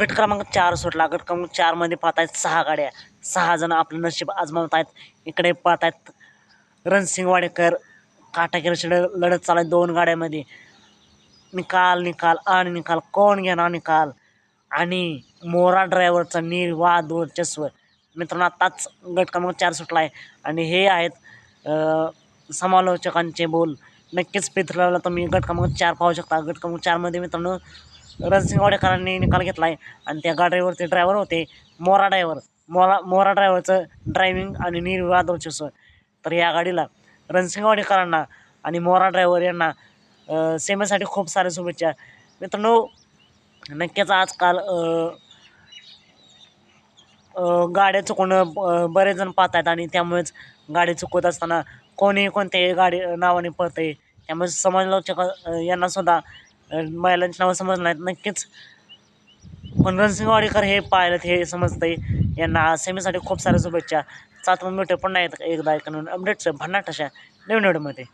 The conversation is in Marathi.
गट क्रमांक चार सुटला. गट क्रमांक चारमध्ये पाहत आहेत सहा गाड्या. सहा जण आपलं नशीब आजमावत आहेत इकडे पाहत आहेत रणसिंग वाडेकर काटाकीरशी लढत चालत दोन गाड्यामध्ये. निकाल निकाल आणि निकाल. कोण घेणार निकाल? आणि मोरा ड्रायव्हरचा निर्वाद वर्चस्व. मित्रांनो आत्ताच गट क्रमांक चार सुटला आहे आणि हे आहेत समालोचकांचे बोल. नक्कीच पिथरला तुम्ही. गट क्रमांक चार पाहू शकता. गट क्रमांक चारमध्ये मित्रांनो रणसिंग वाडेकरांनी निकाल घेतला आहे आणि त्या गाडीवरचे ड्रायव्हर होते मोरा ड्रायव्हर मोरा मोरा ड्रायव्हरचं ड्रायव्हिंग आणि निर्वाद वर्चस्व तर या गाडीला रणसिंग वाडेकरांना आणि मोरा ड्रायव्हर यांना सेमेसाठी खूप साऱ्या शुभेच्छा. मित्रांनो नक्कीच आजकाल गाड्या चुकवणं बरेच जण पाहत आहेत आणि त्यामुळेच गाडी चुकवत असताना कोणी कोणत्याही गाडी नावाने पळते त्यामुळे समाजलोचक यांनासुद्धा बैलांची नावं समजलं आहेत नक्कीच. पण रणसिंग वाडेकर हे पायलट हे समजतंय. यांना सेमीसाठी खूप साऱ्या शुभेच्छा. सात मिनिटं पुन्हा येत एकदा ऐकून. अपडेट्स भन्नाट अशा नवीन व्हिडिओमध्ये.